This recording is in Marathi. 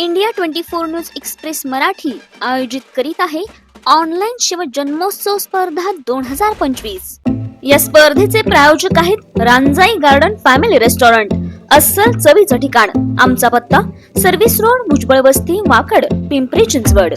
India twenty four news express Marathi आयोजित करीत आहे ऑनलाईन शिव जन्मोत्सव स्पर्धा दोन हजार पंचवीस. या स्पर्धेचे प्रायोजक आहेत रांजाई गार्डन फॅमिली रेस्टॉरंट अस्सल चवीचं ठिकाण आमचा पत्ता सर्व्हिस रोड भुजबळ वस्ती वाकड पिंपरी चिंचवड.